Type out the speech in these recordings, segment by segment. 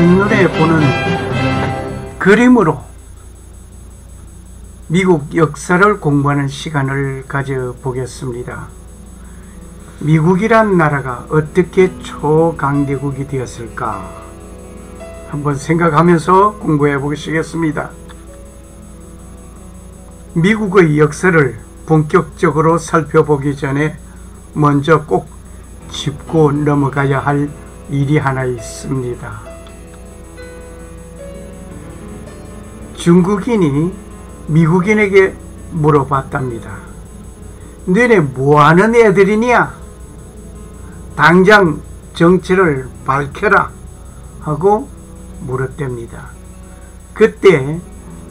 한눈에 보는 그림으로 미국 역사를 공부하는 시간을 가져보겠습니다. 미국이란 나라가 어떻게 초강대국이 되었을까? 한번 생각하면서 공부해 보시겠습니다. 미국의 역사를 본격적으로 살펴보기 전에 먼저 꼭 짚고 넘어가야 할 일이 하나 있습니다. 중국인이 미국인에게 물어봤답니다. 너네 뭐하는 애들이냐? 당장 정체를 밝혀라 하고 물었답니다. 그때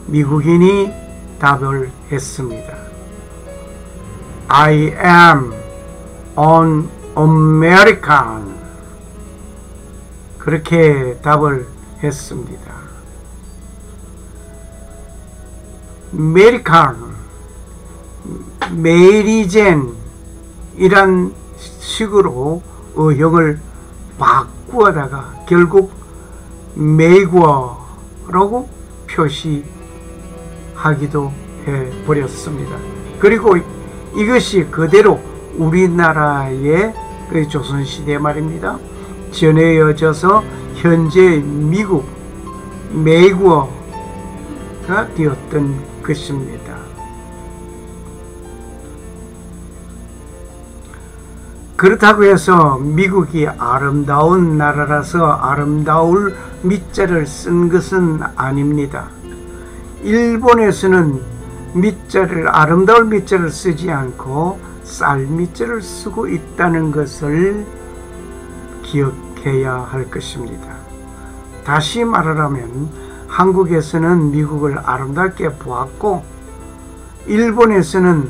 미국인이 답을 했습니다. I am an American. 그렇게 답을 했습니다. 메리칸, 메리젠 이란 식으로 어형을 바꾸다가 결국 메이구어라고 표시하기도 해버렸습니다. 그리고 이것이 그대로 우리나라의 그 조선시대 말입니다. 전해져서 현재 미국 메이구어가 되었던 것입니다. 그렇다고 해서 미국이 아름다운 나라라서 아름다울 밑자를 쓴 것은 아닙니다. 일본에서는 밑자를 아름다울 밑자를 쓰지 않고 쌀 밑자를 쓰고 있다는 것을 기억해야 할 것입니다. 다시 말하자면 한국에서는 미국을 아름답게 보았고 일본에서는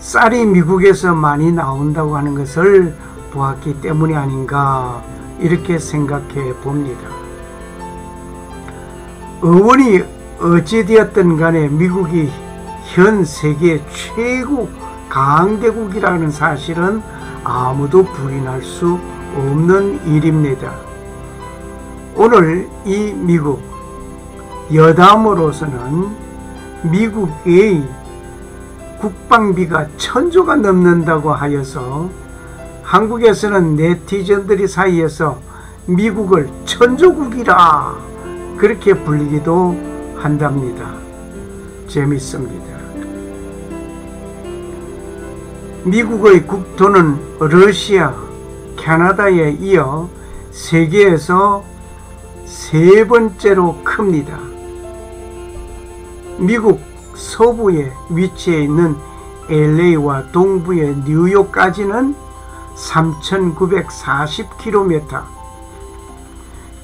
쌀이 미국에서 많이 나온다고 하는 것을 보았기 때문이 아닌가 이렇게 생각해 봅니다. 의원이 어찌되었든 간에 미국이 현 세계 최고 강대국이라는 사실은 아무도 부인할 수 없는 일입니다. 오늘 이 미국 여담으로서는 미국의 국방비가 천조가 넘는다고 하여서 한국에서는 네티즌들이 사이에서 미국을 천조국이라 그렇게 불리기도 한답니다. 재밌습니다. 미국의 국토는 러시아, 캐나다에 이어 세계에서 세 번째로 큽니다. 미국 서부에 위치해 있는 LA와 동부의 뉴욕까지는 3,940km.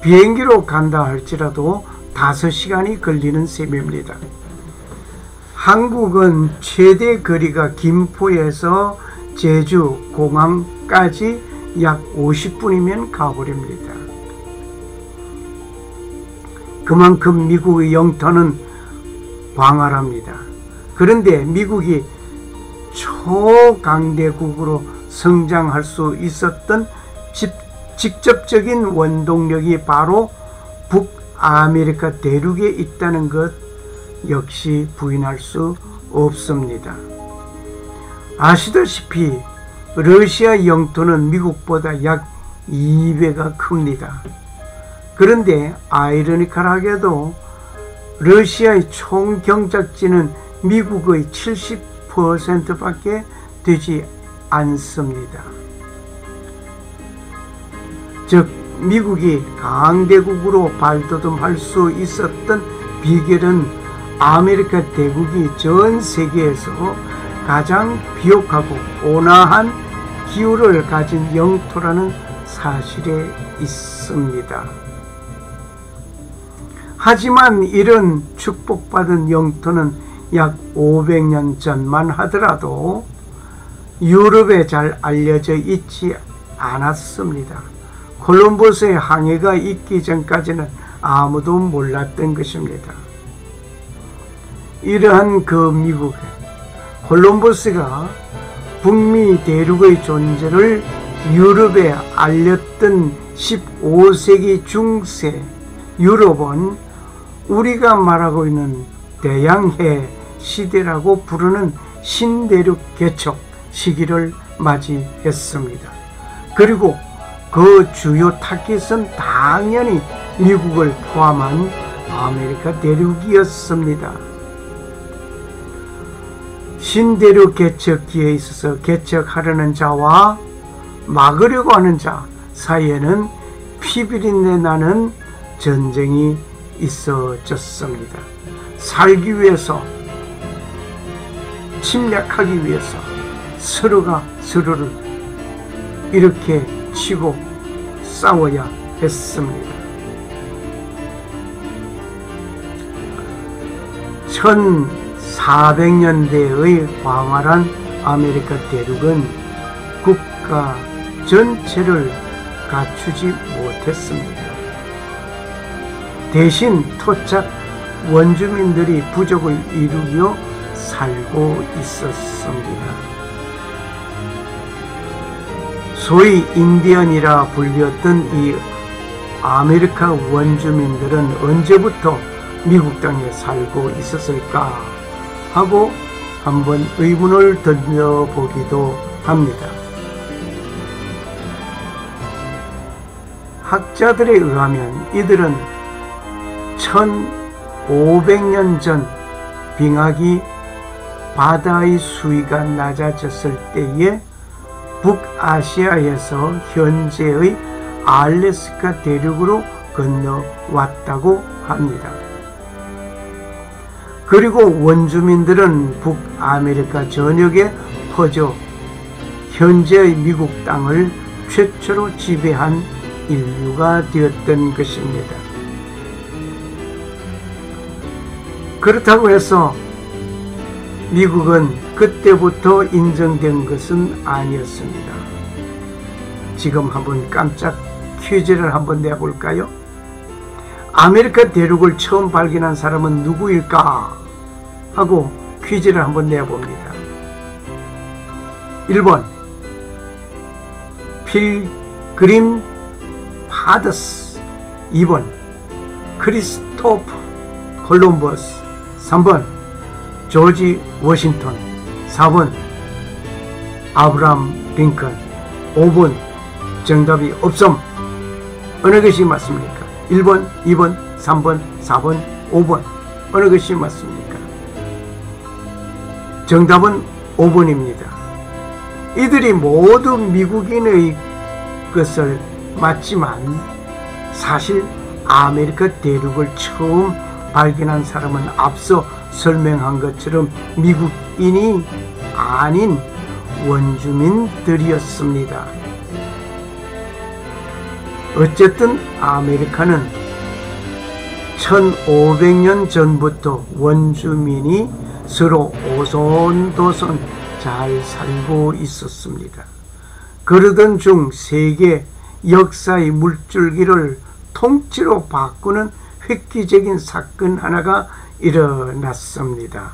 비행기로 간다 할지라도 5시간이 걸리는 셈입니다. 한국은 최대 거리가 김포에서 제주 공항까지 약 50분이면 가버립니다. 그만큼 미국의 영토는 광활합니다. 그런데 미국이 초강대국으로 성장할 수 있었던 집, 직접적인 원동력이 바로 북아메리카 대륙에 있다는 것 역시 부인할 수 없습니다. 아시다시피 러시아 영토는 미국보다 약 2배가 큽니다. 그런데 아이러니컬하게도 러시아의 총 경작지는 미국의 70%밖에 되지 않습니다. 즉 미국이 강대국으로 발돋움할 수 있었던 비결은 아메리카 대국이 전 세계에서 가장 비옥하고 온화한 기후를 가진 영토라는 사실에 있습니다. 하지만 이런 축복받은 영토는 약 500년 전만 하더라도 유럽에 잘 알려져 있지 않았습니다. 콜럼버스의 항해가 있기 전까지는 아무도 몰랐던 것입니다. 이러한 그 미국에 콜럼버스가 북미 대륙의 존재를 유럽에 알렸던 15세기 중세 유럽은 우리가 말하고 있는 대양해 시대라고 부르는 신대륙 개척 시기를 맞이했습니다. 그리고 그 주요 타깃은 당연히 미국을 포함한 아메리카 대륙이었습니다. 신대륙 개척기에 있어서 개척하려는 자와 막으려고 하는 자 사이에는 피비린내 나는 전쟁이 있어졌습니다. 살기 위해서 침략하기 위해서 서로가 서로를 이렇게 치고 싸워야 했습니다. 1400년대의 광활한 아메리카 대륙은 국가 전체를 갖추지 못했습니다. 대신 토착 원주민들이 부족을 이루며 살고 있었습니다. 소위 인디언이라 불렸던 이 아메리카 원주민들은 언제부터 미국 땅에 살고 있었을까 하고 한번 의문을 던져보기도 합니다. 학자들에 의하면 이들은 1500년 전 빙하기 바다의 수위가 낮아졌을 때에 북아시아에서 현재의 알래스카 대륙으로 건너왔다고 합니다. 그리고 원주민들은 북아메리카 전역에 퍼져 현재의 미국 땅을 최초로 지배한 인류가 되었던 것입니다. 그렇다고 해서 미국은 그때부터 인정된 것은 아니었습니다. 지금 한번 깜짝 퀴즈를 한번 내볼까요? 아메리카 대륙을 처음 발견한 사람은 누구일까? 하고 퀴즈를 한번 내봅니다. 1번 필그림 파더스 2번 크리스토프 콜롬버스 3번 조지 워싱턴 4번 아브람 링컨 5번 정답이 없음 어느 것이 맞습니까? 1번, 2번, 3번, 4번, 5번 어느 것이 맞습니까? 정답은 5번입니다. 이들이 모두 미국인의 것을 맞지만 사실 아메리카 대륙을 처음 발견한 사람은 앞서 설명한 것처럼 미국인이 아닌 원주민들이었습니다. 어쨌든 아메리카는 1500년 전부터 원주민이 서로 오손도손 잘 살고 있었습니다. 그러던 중 세계 역사의 물줄기를 통째로 바꾸는 획기적인 사건 하나가 일어났습니다.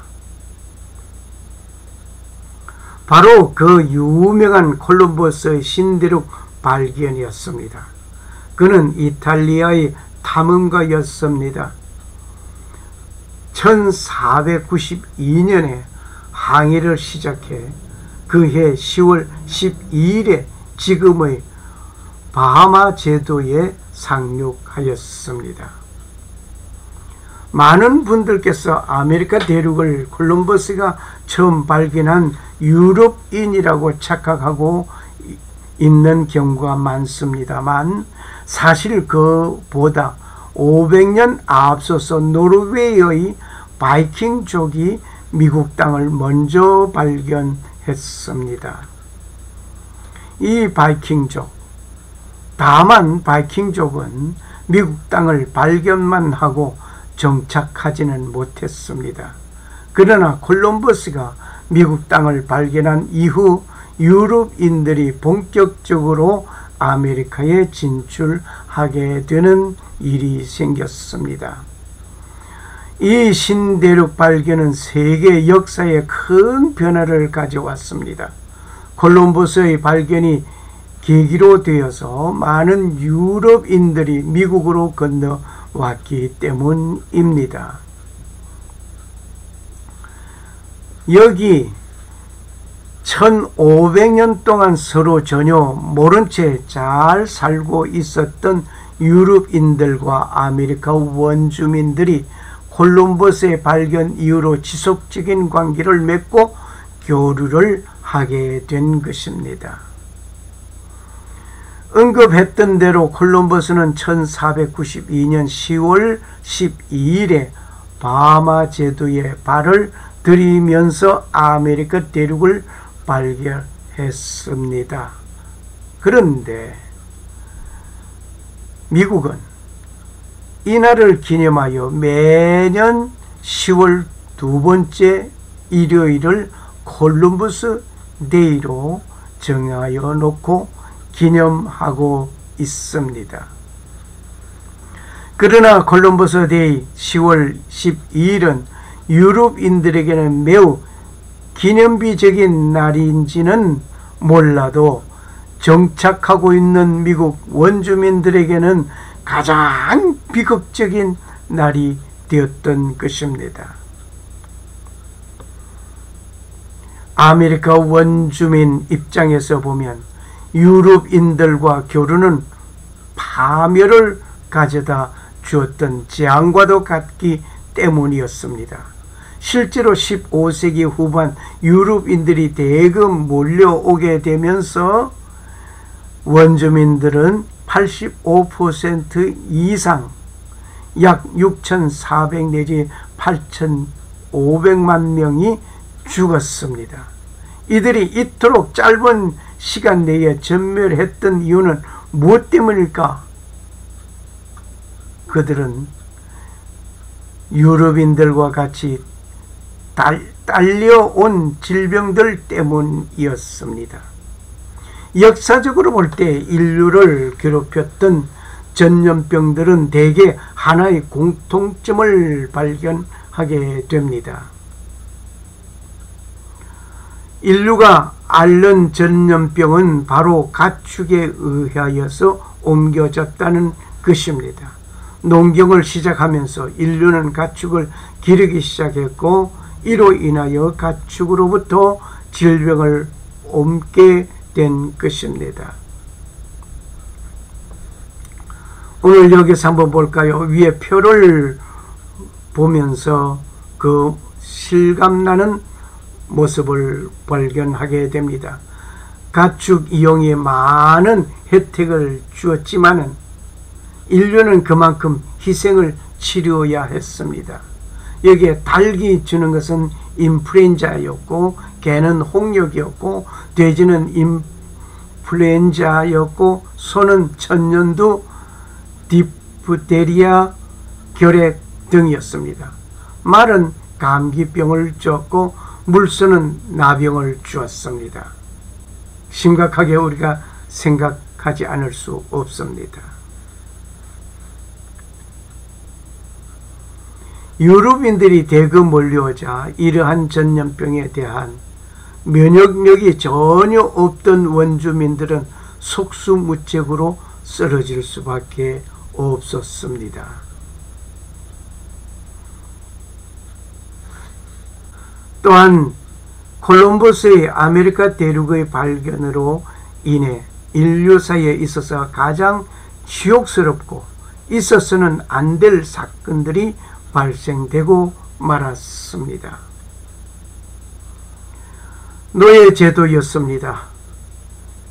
바로 그 유명한 콜럼버스의 신대륙 발견이었습니다. 그는 이탈리아의 탐험가였습니다. 1492년에 항해를 시작해 그해 10월 12일에 지금의 바하마 제도에 상륙하였습니다. 많은 분들께서 아메리카 대륙을 콜럼버스가 처음 발견한 유럽인이라고 착각하고 있는 경우가 많습니다만 사실 그보다 500년 앞서서 노르웨이의 바이킹족이 미국 땅을 먼저 발견했습니다. 이 바이킹족 다만 바이킹족은 미국 땅을 발견만 하고 정착하지는 못했습니다. 그러나 콜럼버스가 미국 땅을 발견한 이후 유럽인들이 본격적으로 아메리카에 진출하게 되는 일이 생겼습니다. 이 신대륙 발견은 세계 역사에 큰 변화를 가져왔습니다. 콜럼버스의 발견이 계기로 되어서 많은 유럽인들이 미국으로 건너 왔기 때문입니다. 여기 1500년 동안 서로 전혀 모른 채 잘 살고 있었던 유럽인들과 아메리카 원주민들이 콜럼버스의 발견 이후로 지속적인 관계를 맺고 교류를 하게 된 것입니다. 언급했던 대로 콜럼버스는 1492년 10월 12일에 바마 제도에 발을 들이면서 아메리카 대륙을 발견했습니다. 그런데 미국은 이날을 기념하여 매년 10월 두 번째 일요일을 콜럼버스 데이로 정하여 놓고 기념하고 있습니다. 그러나 콜럼버스 데이 10월 12일은 유럽인들에게는 매우 기념비적인 날인지는 몰라도 정착하고 있는 미국 원주민들에게는 가장 비극적인 날이 되었던 것입니다. 아메리카 원주민 입장에서 보면 유럽인들과 교류는 파멸을 가져다 주었던 재앙과도 같기 때문이었습니다. 실제로 15세기 후반 유럽인들이 대금 몰려오게 되면서 원주민들은 85% 이상 약 6,400 내지 8,500만 명이 죽었습니다. 이들이 이토록 짧은 시간 내에 전멸했던 이유는 무엇 때문일까? 그들은 유럽인들과 같이 달, 딸려온 질병들 때문이었습니다. 역사적으로 볼 때 인류를 괴롭혔던 전염병들은 대개 하나의 공통점을 발견하게 됩니다. 인류가 앓는 전염병은 바로 가축에 의하여서 옮겨졌다는 것입니다. 농경을 시작하면서 인류는 가축을 기르기 시작했고 이로 인하여 가축으로부터 질병을 옮게 된 것입니다. 오늘 여기서 한번 볼까요? 위에 표를 보면서 그 실감나는 모습을 발견하게 됩니다. 가축 이용에 많은 혜택을 주었지만은 인류는 그만큼 희생을 치료해야 했습니다. 여기에 닭이 주는 것은 인플루엔자였고 개는 홍역이었고 돼지는 인플루엔자였고 소는 천년두 디프테리아 결핵 등이었습니다. 말은 감기병을 줬고 물소는 나병을 주었습니다. 심각하게 우리가 생각하지 않을 수 없습니다. 유럽인들이 대거 몰려오자 이러한 전염병에 대한 면역력이 전혀 없던 원주민들은 속수무책으로 쓰러질 수밖에 없었습니다. 또한 콜럼버스의 아메리카 대륙의 발견으로 인해 인류사에 있어서 가장 지옥스럽고 있어서는 안 될 사건들이 발생되고 말았습니다. 노예 제도였습니다.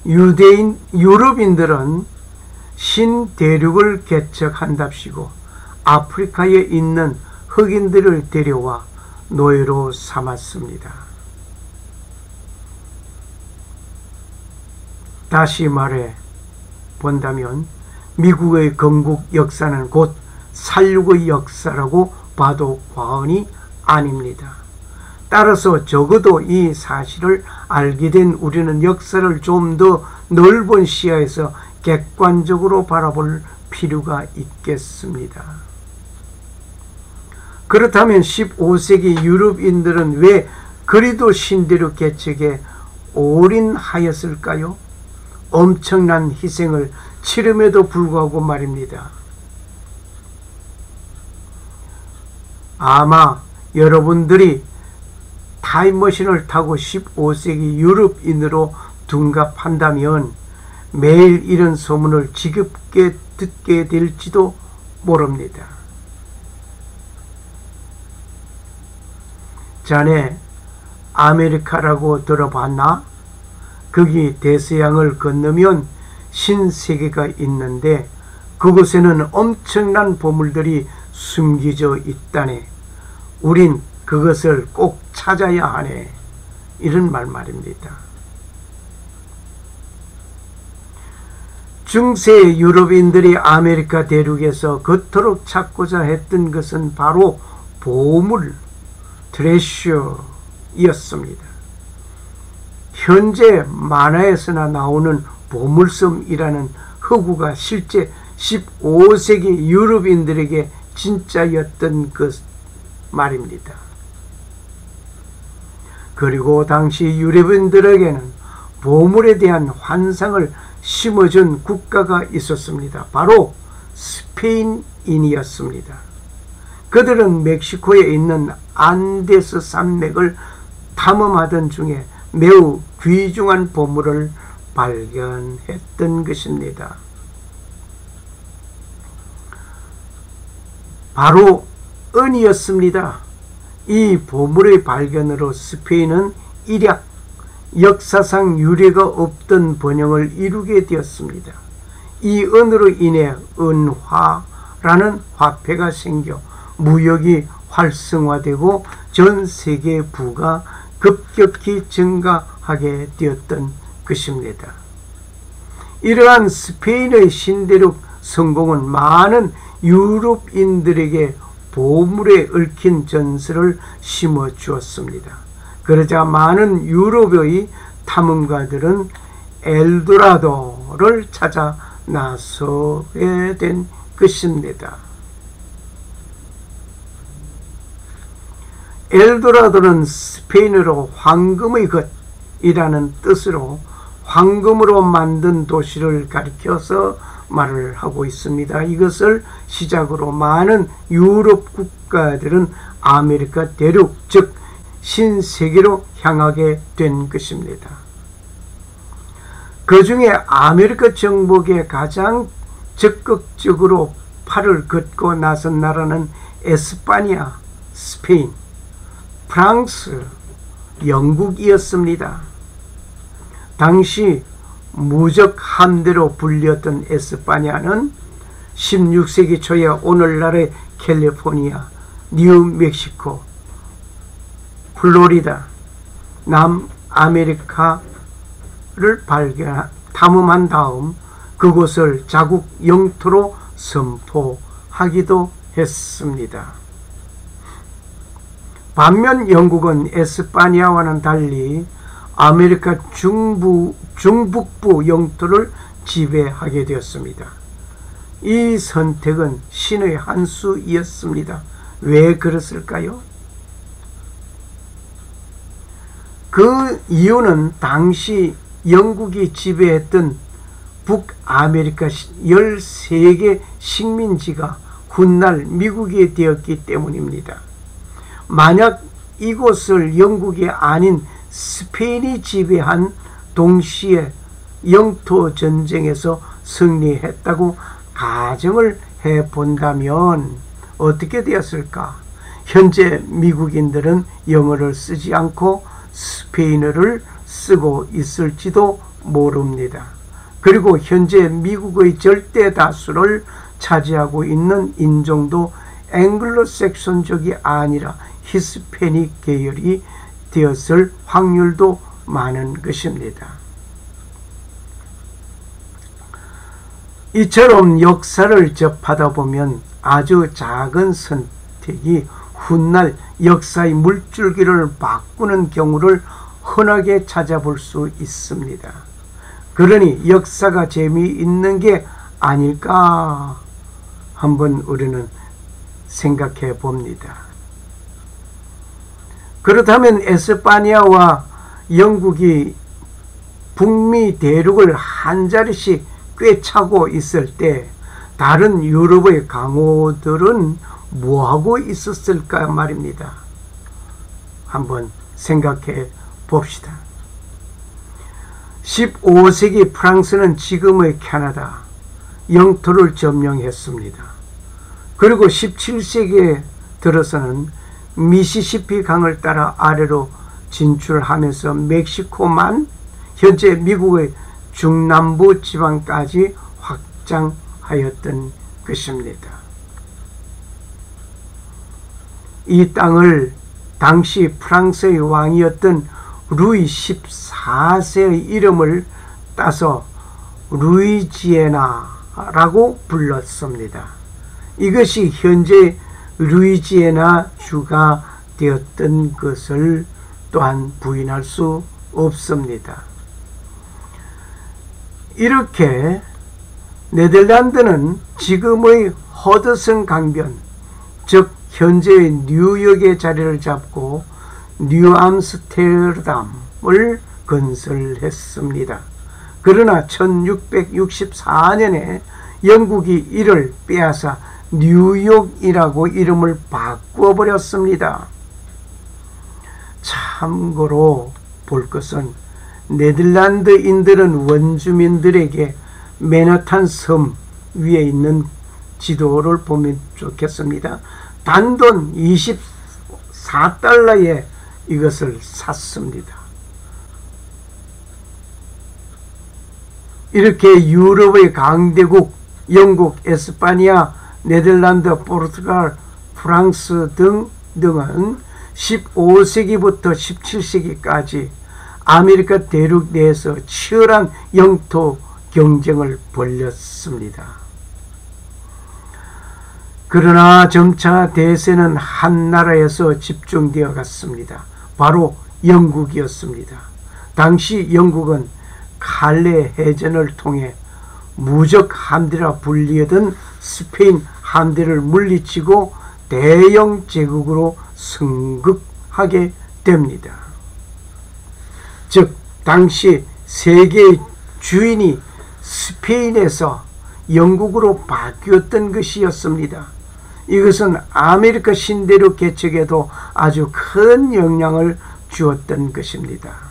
유대인, 유럽인들은 신대륙을 개척한답시고 아프리카에 있는 흑인들을 데려와 노예로 삼았습니다. 다시 말해 본다면 미국의 건국 역사는 곧 살육의 역사라고 봐도 과언이 아닙니다. 따라서 적어도 이 사실을 알게 된 우리는 역사를 좀 더 넓은 시야에서 객관적으로 바라볼 필요가 있겠습니다. 그렇다면 15세기 유럽인들은 왜 그리도 신대륙 개척에 올인하였을까요? 엄청난 희생을 치름에도 불구하고 말입니다. 아마 여러분들이 타임머신을 타고 15세기 유럽인으로 둔갑한다면 매일 이런 소문을 지겹게 듣게 될지도 모릅니다. 자네 아메리카라고 들어봤나? 거기 대서양을 건너면 신세계가 있는데 그곳에는 엄청난 보물들이 숨겨져 있다네. 우린 그것을 꼭 찾아야 하네. 이런 말 말입니다. 중세 유럽인들이 아메리카 대륙에서 그토록 찾고자 했던 것은 바로 보물, 트레셔였습니다. 현재 만화에서나 나오는 보물섬이라는 허구가 실제 15세기 유럽인들에게 진짜였던 것 말입니다. 그리고 당시 유럽인들에게는 보물에 대한 환상을 심어준 국가가 있었습니다. 바로 스페인인이었습니다. 그들은 멕시코에 있는 안데스 산맥을 탐험하던 중에 매우 귀중한 보물을 발견했던 것입니다. 바로 은이었습니다. 이 보물의 발견으로 스페인은 일약 역사상 유례가 없던 번영을 이루게 되었습니다. 이 은으로 인해 은화라는 화폐가 생겨 무역이 활성화되고 전 세계 부가 급격히 증가하게 되었던 것입니다. 이러한 스페인의 신대륙 성공은 많은 유럽인들에게 보물에 얽힌 전설을 심어 주었습니다. 그러자 많은 유럽의 탐험가들은 엘도라도를 찾아 나서게 된 것입니다. 엘도라도는 스페인어로 황금의 것이라는 뜻으로 황금으로 만든 도시를 가리켜서 말을 하고 있습니다. 이것을 시작으로 많은 유럽 국가들은 아메리카 대륙, 즉 신세계로 향하게 된 것입니다. 그 중에 아메리카 정복에 가장 적극적으로 팔을 걷고 나선 나라는 에스파니아, 스페인, 프랑스, 영국이었습니다. 당시 무적 함대로 불렸던 에스파니아는 16세기 초에 오늘날의 캘리포니아, 뉴멕시코, 플로리다, 남아메리카를 발견, 탐험한 다음 그곳을 자국 영토로 선포하기도 했습니다. 반면 영국은 에스파니아와는 달리 아메리카 중부, 중북부 영토를 지배하게 되었습니다. 이 선택은 신의 한 수이었습니다. 왜 그랬을까요? 그 이유는 당시 영국이 지배했던 북아메리카 13개 식민지가 훗날 미국이 되었기 때문입니다. 만약 이곳을 영국이 아닌 스페인이 지배한 동시에 영토 전쟁에서 승리했다고 가정을 해 본다면 어떻게 되었을까? 현재 미국인들은 영어를 쓰지 않고 스페인어를 쓰고 있을지도 모릅니다. 그리고 현재 미국의 절대 다수를 차지하고 있는 인종도 앵글로색손족이 아니라 히스패닉 계열이 되었을 확률도 많은 것입니다. 이처럼 역사를 접하다 보면 아주 작은 선택이 훗날 역사의 물줄기를 바꾸는 경우를 흔하게 찾아볼 수 있습니다. 그러니 역사가 재미있는 게 아닐까 한번 우리는 생각해 봅니다. 그렇다면 에스파니아와 영국이 북미 대륙을 한 자리씩 꿰차고 있을 때 다른 유럽의 강호들은 뭐하고 있었을까 말입니다. 한번 생각해 봅시다. 15세기 프랑스는 지금의 캐나다 영토를 점령했습니다. 그리고 17세기에 들어서는 미시시피 강을 따라 아래로 진출하면서 멕시코만 현재 미국의 중남부 지방까지 확장하였던 것입니다. 이 땅을 당시 프랑스의 왕이었던 루이 14세의 이름을 따서 루이지에나라고 불렀습니다. 이것이 현재 루이지에나 주가 되었던 것을 또한 부인할 수 없습니다. 이렇게 네덜란드는 지금의 허드슨 강변, 즉 현재의 뉴욕의 자리를 잡고 뉴암스테르담을 건설했습니다. 그러나 1664년에 영국이 이를 빼앗아 뉴욕이라고 이름을 바꾸어 버렸습니다. 참고로 볼 것은 네덜란드인들은 원주민들에게 맨하탄 섬 위에 있는 지도를 보면 좋겠습니다. 단돈 24달러에 이것을 샀습니다. 이렇게 유럽의 강대국 영국, 에스파니아, 네덜란드, 포르투갈, 프랑스 등 등은 15세기부터 17세기까지 아메리카 대륙 내에서 치열한 영토 경쟁을 벌였습니다. 그러나 점차 대세는 한 나라에서 집중되어 갔습니다. 바로 영국이었습니다. 당시 영국은 칼레 해전을 통해 무적 함대라 불리던 스페인 함대를 물리치고 대영 제국으로 승급하게 됩니다. 즉 당시 세계의 주인이 스페인에서 영국으로 바뀌었던 것이었습니다. 이것은 아메리카 신대륙 개척에도 아주 큰 영향을 주었던 것입니다.